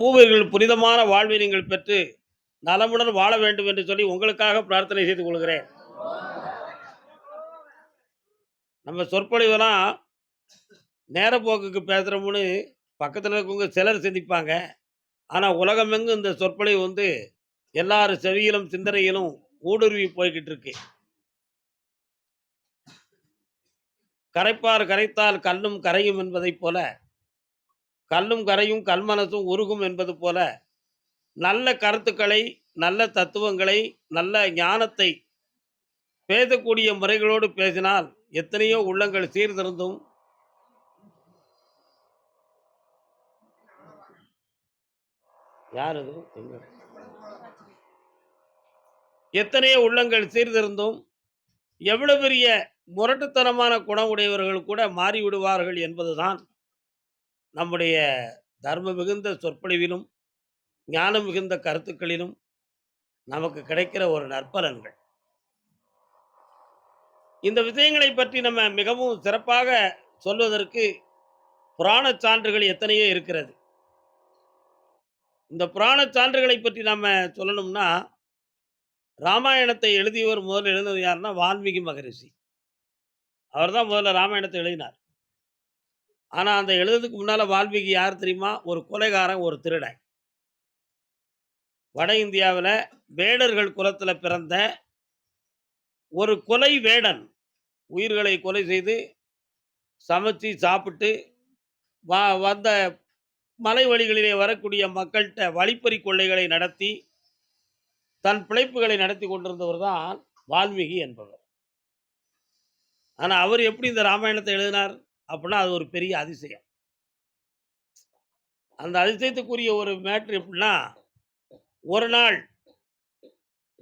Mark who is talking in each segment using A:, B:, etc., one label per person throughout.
A: பூவர்கள் புனிதமான வாழ்வை நீங்கள் பெற்று நலமுடன் வாழ வேண்டும் என்று சொல்லி உங்களுக்காக பிரார்த்தனை செய்து கொள்கிறேன். நம்ம சொற்பொழிவெல்லாம் நேரப்போக்குக்கு பேசுகிறோம்னு பக்கத்தில் இருக்கவங்க சிலர் சிந்திப்பாங்க. ஆனால் உலகமெங்கும் இந்த சொற்பொழிவு வந்து எல்லார் செவியிலும் சிந்தனையிலும் ஊடுருவி போய்கிட்டு இருக்கு. கரைப்பார் கரைத்தால் கல்லும் கரையும் என்பதைப் போல கல்லும் கரையும் கல்மனசும் உருகும் என்பது போல நல்ல கருத்துக்களை நல்ல தத்துவங்களை நல்ல ஞானத்தை பேசக்கூடிய முறைகளோடு பேசினால் எத்தனையோ உள்ளங்கள் சீர்திருந்தும். யார் அது எத்தனையோ உள்ளங்கள் சீர்திருந்தும் எவ்வளவு பெரிய முரட்டுத்தனமான குணம் உடையவர்கள் கூட மாறிவிடுவார்கள் என்பதுதான் நம்முடைய தர்ம மிகுந்த சொற்பொழிவிலும் ஞானம் மிகுந்த கருத்துக்களிலும் நமக்கு கிடைக்கிற ஒரு நற்பலன்கள். இந்த விஷயங்களை பற்றி நம்ம மிகவும் சிறப்பாக சொல்வதற்கு புராண சான்றுகள் எத்தனையோ இருக்கிறது. இந்த புராணச் சான்றுகளை பற்றி நம்ம சொல்லணும்னா ராமாயணத்தை எழுதியவர் முதல்ல எழுதினது யாருன்னா வால்மீகி மகரிஷி. அவர் தான் முதல்ல ராமாயணத்தை எழுதினார். ஆனால் அந்த எழுதுறதுக்கு முன்னால் வால்மீகி யார் தெரியுமா? ஒரு கொலைகாரன் ஒரு திருடன் வட இந்தியாவில் வேடர்கள் குலத்தில் பிறந்த ஒரு கொலை வேடன் உயிர்களை கொலை செய்து சமைச்சு சாப்பிட்டு வா வந்த மலை வழிகளிலே வரக்கூடிய மக்கள்கிட்ட வழிப்பறி கொள்ளைகளை நடத்தி தன் பிழைப்புகளை நடத்தி கொண்டிருந்தவர் தான் வால்மீகி என்பவர். ஆனால் அவர் எப்படி இந்த ராமாயணத்தை எழுதினார்? அப்படின்னா அது ஒரு பெரிய அதிசயம். அந்த அதிசயத்துக்குரிய ஒரு மேட்ரு எப்படின்னா ஒரு நாள்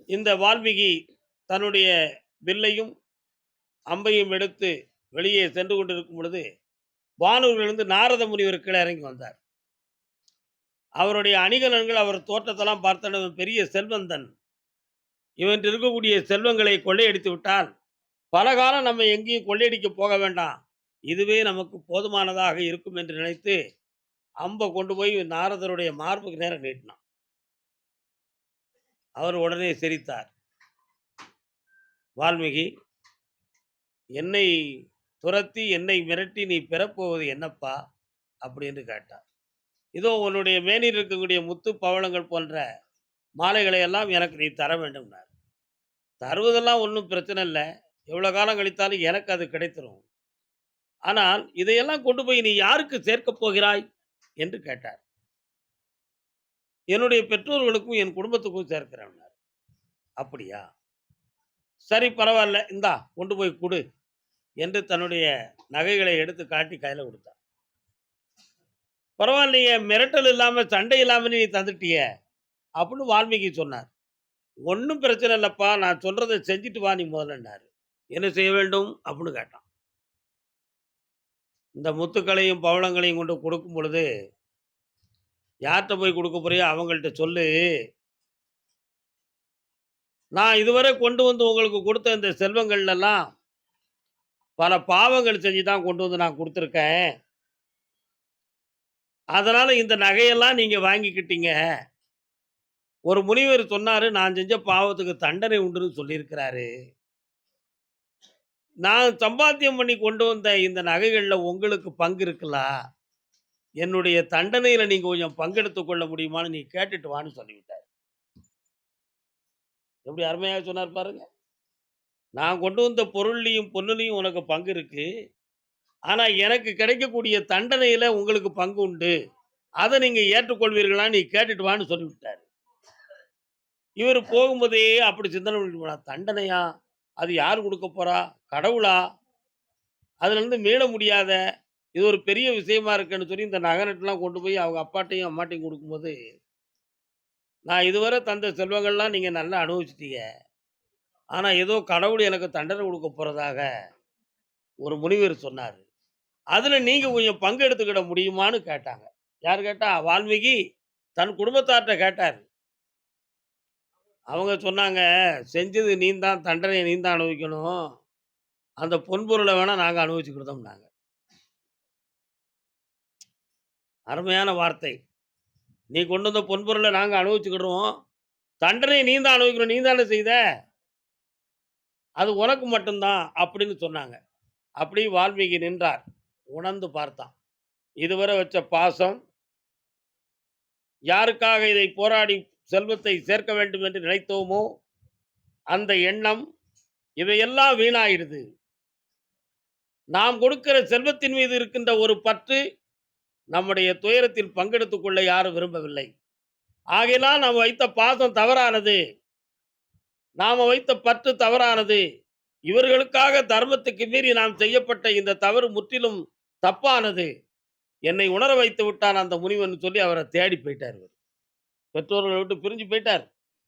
A: இந்த வால்மீகி தன்னுடைய வில்லையும் அம்பையும் எடுத்து வெளியே சென்று கொண்டிருக்கும் பொழுது வானூரிலிருந்து நாரத முனிவர் கீழே இறங்கி வந்தார். அவருடைய அணிகலன்கள் அவர் தோற்றத்தெல்லாம் பார்த்தன பெரிய செல்வந்தன். இவன் இருக்கக்கூடிய செல்வங்களை கொள்ளையடித்து விட்டால் பல காலம் நம்ம எங்கேயும் கொள்ளையடிக்க போக வேண்டாம். இதுவே நமக்கு போதுமானதாக இருக்கும் என்று நினைத்து அம்பை கொண்டு போய் நாரதருடைய மார்புக்கு நேரம் நீட்டினான். அவர் உடனே சிரித்தார். வால்மீகி என்னை துரத்தி என்னை மிரட்டி நீ பெறப்போவது என்னப்பா? அப்படின்னு கேட்டார். இதோ உன்னுடைய மேனில் இருக்கக்கூடிய முத்து பவளங்கள் போன்ற மாலைகளை எல்லாம் எனக்கு நீ தர வேண்டும்னார். தருவதெல்லாம் ஒன்றும் பிரச்சனை இல்லை. எவ்வளோ காலம் கழித்தாலும் எனக்கு அது கிடைத்திரும். ஆனால் இதையெல்லாம் கொண்டு போய் நீ யாருக்கு சேர்க்கப் போகிறாய்? என்று கேட்டார். என்னுடைய பெற்றோர்களுக்கும் என் குடும்பத்துக்கும் சேர்க்கிறேன் அப்படியா? சரி பரவாயில்ல. இந்தா கொண்டு போய் கொடு என்று தன்னுடைய நகைகளை எடுத்து காட்டி கையில் கொடுத்தார். பரவாயில்லையே மிரட்டல் இல்லாமல் சண்டை இல்லாமல் நீ தந்துட்டிய அப்படின்னு வால்மீகி சொன்னார். ஒன்றும் பிரச்சனை இல்லைப்பா நான் சொல்கிறத செஞ்சுட்டு வா நீ முதல்லன்னாரு என்ன செய்ய வேண்டும்? அப்படின்னு கேட்டான். இந்த முத்துக்களையும் பவளங்களையும் கொண்டு கொடுக்கும் பொழுது யார்கிட்ட போய் கொடுக்க போறியோ அவங்கள்ட்ட சொல்லு. நான் இதுவரை கொண்டு வந்து உங்களுக்கு கொடுத்த இந்த செல்வங்கள்லாம் பல பாவங்கள் செஞ்சு தான் கொண்டு வந்து நான் கொடுத்துருக்கேன். அதனால் இந்த நகையெல்லாம் நீங்கள் வாங்கிக்கிட்டீங்க. ஒரு முனிவர் சொன்னார் நான் செஞ்ச பாவத்துக்கு தண்டனை உண்டுன்னு சொல்லியிருக்கிறாரு. நான் சம்பாத்தியம் பண்ணி கொண்டு வந்த இந்த நகைகளில் உங்களுக்கு பங்கு இருக்கலாம் என்னுடைய தண்டனையில் நீங்கள் கொஞ்சம் பங்கெடுத்து கொள்ள முடியுமான்னு நீ கேட்டுட்டு வான்னு சொல்லிவிட்டார். எப்படி அருமையாக சொன்னார் பாருங்க. நான் கொண்டு வந்த பொருள்லையும் பொருளையும் உனக்கு பங்கு இருக்கு. ஆனால் எனக்கு கிடைக்கக்கூடிய தண்டனையில் உங்களுக்கு பங்கு உண்டு. அதை நீங்கள் ஏற்றுக்கொள்வீர்களான்னு நீ கேட்டுட்டு வான்னு சொல்லிவிட்டார். இவர் போகும்போதே அப்படி சிந்தனை பண்ணிட்டு தண்டனையா? அது யார் கொடுக்க போகிறா கடவுளா? அதுலேருந்து மீள முடியாத இது ஒரு பெரிய விஷயமா இருக்குன்னு சொல்லி இந்த நகரட்டெல்லாம் கொண்டு போய் அவங்க அப்பாட்டையும் அம்மாட்டையும் கொடுக்கும்போது நான் இதுவரை தந்த செல்வங்கள்லாம் நீங்கள் நல்லா அனுபவிச்சிட்டீங்க. ஆனால் ஏதோ கடவுள் எனக்கு தண்டனை கொடுக்க போகிறதாக ஒரு முனிவர் சொன்னார். அதில் நீங்கள் கொஞ்சம் பங்கு எடுத்துக்கிட முடியுமான்னு கேட்டாங்க. யார் கேட்டால் வால்மீகி தன் குடும்பத்தார்கிட்ட கேட்டார். அவங்க சொன்னாங்க செஞ்சது நீ தான் தண்டனையை நீ தான் அனுபவிக்கணும் அந்த பொன்பொருளை வேணால் நாங்கள் அனுபவிச்சுக்கிட்டோம்னாங்க அருமையான வார்த்தை நீ கொண்டு வந்த பொன்பொருளை நாங்கள் அனுபவிச்சுக்கிடுவோம் தண்டனையை நீ தான் அனுபவிக்கணும். நீ தானே செய்த. அது உனக்கு மட்டும்தான் அப்படின்னு சொன்னாங்க. அப்படி வால்மீகி நின்றார். உணர்ந்து பார்த்தான். இதுவரை வச்ச பாசம் யாருக்காக இதை போராடி செல்வத்தை சேர்க்க வேண்டும் என்று நினைத்தோமோ, அந்த எண்ணம் இவையெல்லாம் வீணாயிடுது. நாம் கொடுக்கிற செல்வத்தின் மீது இருக்கின்ற ஒரு பற்று, நம்முடைய துயரத்தில் பங்கெடுத்துக் கொள்ள யாரும் விரும்பவில்லை. ஆகையினால் நாம் வைத்த பாசம் தவறானது. நாம் வைத்த பற்று தவறானது. இவர்களுக்காக தர்மத்துக்கு மீறி நாம் செய்யப்பட்ட இந்த தவறு முற்றிலும் தப்பானது. என்னை உணர வைத்து விட்டான் அந்த முனிவன் சொல்லி அவரை தேடி போயிட்டார் பெற்றோர்களை விட்டு பிரிஞ்சு போயிட்டார்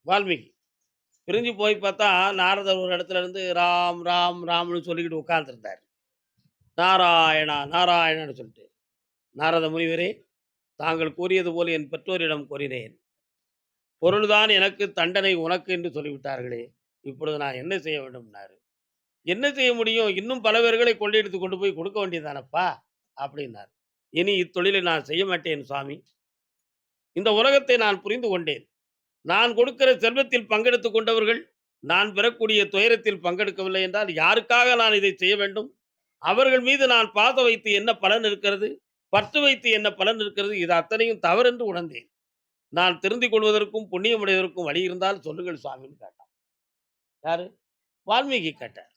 A: வால்மீகி. பிரிஞ்சு போய் பார்த்தா, நாரதர் ஒரு இடத்துல இருந்து ராம், ராம், ராம்னு சொல்லிக்கிட்டு உட்கார்ந்துருந்தார் நாராயணா, நாராயணான்னு சொல்லிட்டு. நாரத முனிவரே, தாங்கள் கூறியது போல் என் பெற்றோரிடம் கூறினேன். பொருள்தான் எனக்கு, தண்டனை உனக்கு என்று சொல்லிவிட்டார்களே! இப்பொழுது நான் என்ன செய்ய வேண்டும்னாரு. என்ன செய்ய முடியும்? இன்னும் பல பேர்களை கொள்ளையடித்து கொண்டு போய் கொடுக்க வேண்டியதானப்பா அப்படின்னார். இனி இத்தொழிலை நான் செய்ய மாட்டேன் சுவாமி. இந்த உலகத்தை நான் புரிந்து கொண்டேன். நான் கொடுக்கிற செல்வத்தில் பங்கெடுத்து கொண்டவர்கள், நான் பெறக்கூடிய துயரத்தில் பங்கெடுக்கவில்லை என்றால், யாருக்காக நான் இதை செய்ய வேண்டும்? அவர்கள் மீது நான் பாத வைத்து என்ன பலன் இருக்கிறது? பற்று வைத்து என்ன பலன் இருக்கிறது? இது அத்தனையும் தவறென்று உணர்ந்தேன். நான் திருந்திக் கொள்வதற்கும், புண்ணியம் அடைவதற்கும் வழி இருந்தால் சொல்லுங்கள் சுவாமின்னு கேட்டான். யாரு? வால்மீகி கேட்டார்.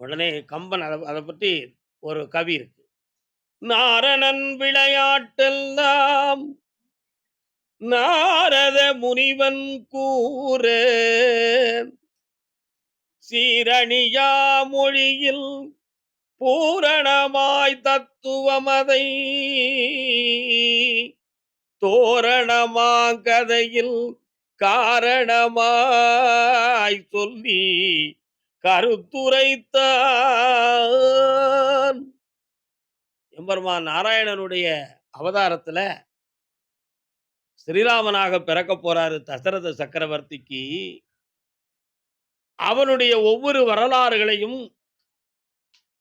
A: உடனே கம்பன் அதை அதை பற்றி ஒரு கவி இருக்கு. நாரணன் விளையாட்டெல்லாம் நாரத முனிவன் கூற சீரணியா மொழியில் பூரணமாய் தத்துவமதை தோரணமாங்கதையில் காரணமாய் சொல்லி கருத்துரைத்தான். எம்பெருமான் நாராயணனுடைய அவதாரத்தில் ஸ்ரீராமனாக பிறக்க போறாரு தசரத சக்கரவர்த்திக்கு. அவனுடைய ஒவ்வொரு வரலாறுகளையும்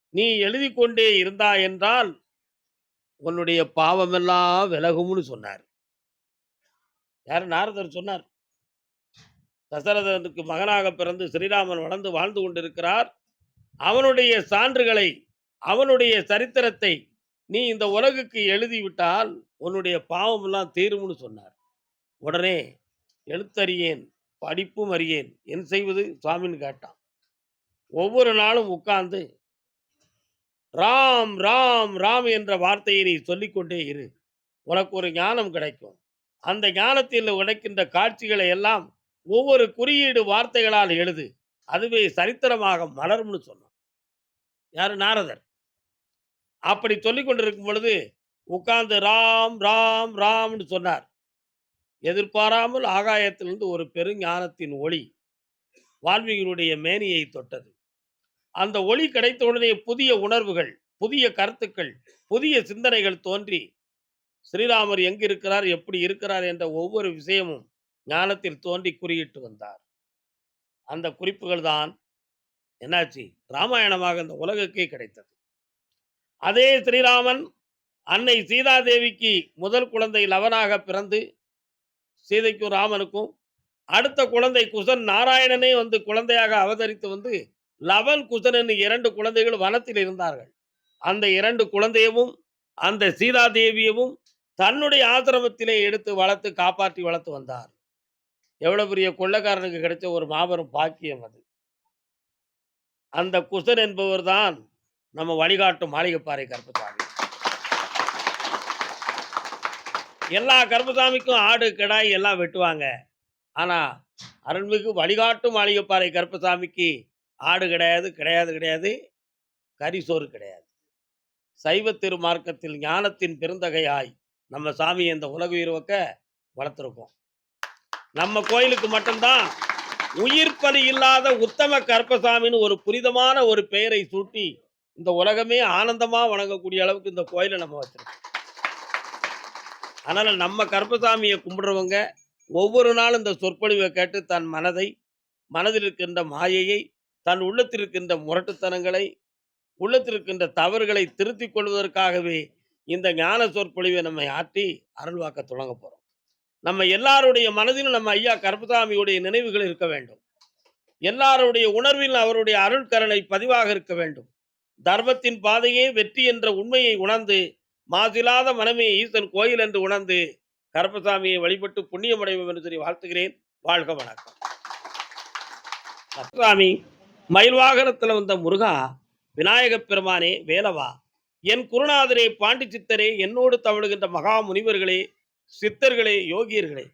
A: நீ எழுதி கொண்டே இருந்தா என்றால் உன்னுடைய பாவமெல்லாம் விலகும்னு சொன்னார். யார்? நாரதர் சொன்னார். தசரதனுக்கு மகனாக பிறந்து ஸ்ரீராமன் வளர்ந்து வாழ்ந்து கொண்டிருக்கிறார். அவனுடைய சான்றுகளை அவனுடைய சரித்திரத்தை நீ இந்த உலகுக்கு எழுதிவிட்டால் உன்னுடைய பாவமெல்லாம் தீரும்னு சொன்னார். உடனே எழுத்தறியேன் படிப்பும் அறியேன். என் செய்வது? சுவாமின்னு கேட்டான். ஒவ்வொரு நாளும் உட்கார்ந்து ராம் ராம் ராம் என்ற வார்த்தையை நீ சொல்லிக்கொண்டே இரு. உனக்கு ஒரு ஞானம் கிடைக்கும். அந்த ஞானத்தில் கிடைக்கின்ற காட்சிகளை எல்லாம் ஒவ்வொரு குறியீடு வார்த்தைகளால் எழுது. அதுவே சரித்திரமாக மலரும்னு சொன்னான். யார்? நாரதர். அப்படி சொல்லிக் கொண்டிருக்கும் பொழுது உட்கார்ந்து ராம் ராம் ராம்னு சொன்னார். எதிர்பாராமல் ஆகாயத்திலிருந்து ஒரு பெருஞானத்தின் ஒளி வால்மீகியுடைய மேனியை தொட்டது. அந்த ஒளி கிடைத்த உடனே புதிய உணர்வுகள் புதிய கருத்துக்கள் புதிய சிந்தனைகள் தோன்றி ஸ்ரீராமர் எங்கு இருக்கிறார் எப்படி இருக்கிறார்? என்ற ஒவ்வொரு விஷயமும் ஞானத்தில் தோன்றி குறியிட்டு வந்தார். அந்த குறிப்புகள் தான் என்னாச்சு? ராமாயணமாக இந்த உலகுக்கே கிடைத்தது. அதே ஸ்ரீராமன் அன்னை சீதாதேவிக்கு முதல் குழந்தை லவனாக பிறந்து சீதைக்கும் ராமனுக்கும் அடுத்த குழந்தை குசன் நாராயணனே வந்து குழந்தையாக அவதரித்து வந்து லவன் குசன் என்று இரண்டு குழந்தைகள் வனத்தில் இருந்தார்கள். அந்த இரண்டு குழந்தையவும் அந்த சீதாதேவியவும் தன்னுடைய ஆசிரமத்திலே எடுத்து வளர்த்து காப்பாற்றி வளர்த்து வந்தார். எவ்வளவு பெரிய கொள்ளக்காரனுக்கு கிடைச்ச ஒரு மாபெரும் பாக்கியம் அது. அந்த குசன் என்பவர் தான் நம்ம வழிகாட்டும் மாளிகைப்பாறை கருப்பசாமி. எல்லா கருப்பசாமிக்கும் ஆடு கிடாய் எல்லாம் வெட்டுவாங்க. ஆனால் அருள்மிகு வழிகாட்டும் மாளிகைப்பாறை கருப்பசாமிக்கு ஆடு கிடையாது கிடையாது கிடையாது. கரிசோறு கிடையாது. சைவ திருமார்க்கத்தில் ஞானத்தின் பெருந்தகையாய் நம்ம சாமி இந்த உலக உயிர்வக்க வளர்த்துருக்கோம். நம்ம கோயிலுக்கு மட்டும்தான் உயிர் பலி இல்லாத உத்தம கருப்பசாமின்னு ஒரு புனிதமான ஒரு பெயரை சூட்டி இந்த உலகமே ஆனந்தமாக வணங்கக்கூடிய அளவுக்கு இந்த கோயிலை நம்ம வச்சிருக்கோம். அதனால் நம்ம கருப்பசாமியை கும்பிடுறவங்க ஒவ்வொரு நாளும் இந்த சொற்பொழிவை கேட்டு தன் மனதை மனதில் இருக்கின்ற மாயையை தன் உள்ளத்தில் இருக்கின்ற முரட்டுத்தனங்களை உள்ளத்தில் இருக்கின்ற தவறுகளை திருத்திக் கொள்வதற்காகவே இந்த ஞான சொற்பொழிவை நம்மை ஆற்றி அருள்வாக்க தொடங்க போகிறோம் நம்ம எல்லாருடைய மனதிலும் நம்ம ஐயா கருப்பசாமியுடைய நினைவுகள் இருக்க வேண்டும். எல்லாருடைய உணர்வில் அவருடைய அருள்கரனை பதிவாக இருக்க வேண்டும். தர்மத்தின் பாதையே வெற்றி என்ற உண்மையை உணர்ந்து மாசிலாத மனமே ஈசன் கோயில் என்று உணர்ந்து கருப்பசாமியை வழிபட்டு புண்ணியமடைவோம் என்று சொல்லி வாழ்த்துகிறேன். வாழ்க வணக்கம். கருப்பசாமி மயில் வாகனத்தில் வந்த முருகா விநாயகப் பெருமானே வேலவா என் குருநாதரே பாண்டி சித்தரே என்னோடு தவழுகின்ற மகா முனிவர்களே சித்தர்களே யோகியர்களே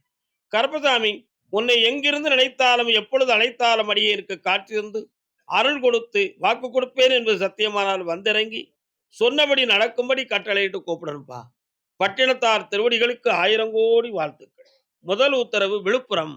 A: கருப்பசாமி உன்னை எங்கிருந்து நினைத்தாலும் எப்பொழுது அழைத்தாலும் அடியே காட்சி தந்து அருள் கொடுத்து வாக்கு கொடுப்பேன் என்பது சத்தியமானால் வந்திறங்கி சொன்னபடி நடக்கும்படி கட்டளையிட்டு கூப்பிடணும்ப்பா பட்டினத்தார் திருவடிகளுக்கு ஆயிரம் கோடி வாழ்த்துக்கள். முதல் உத்தரவு விழுப்புரம்.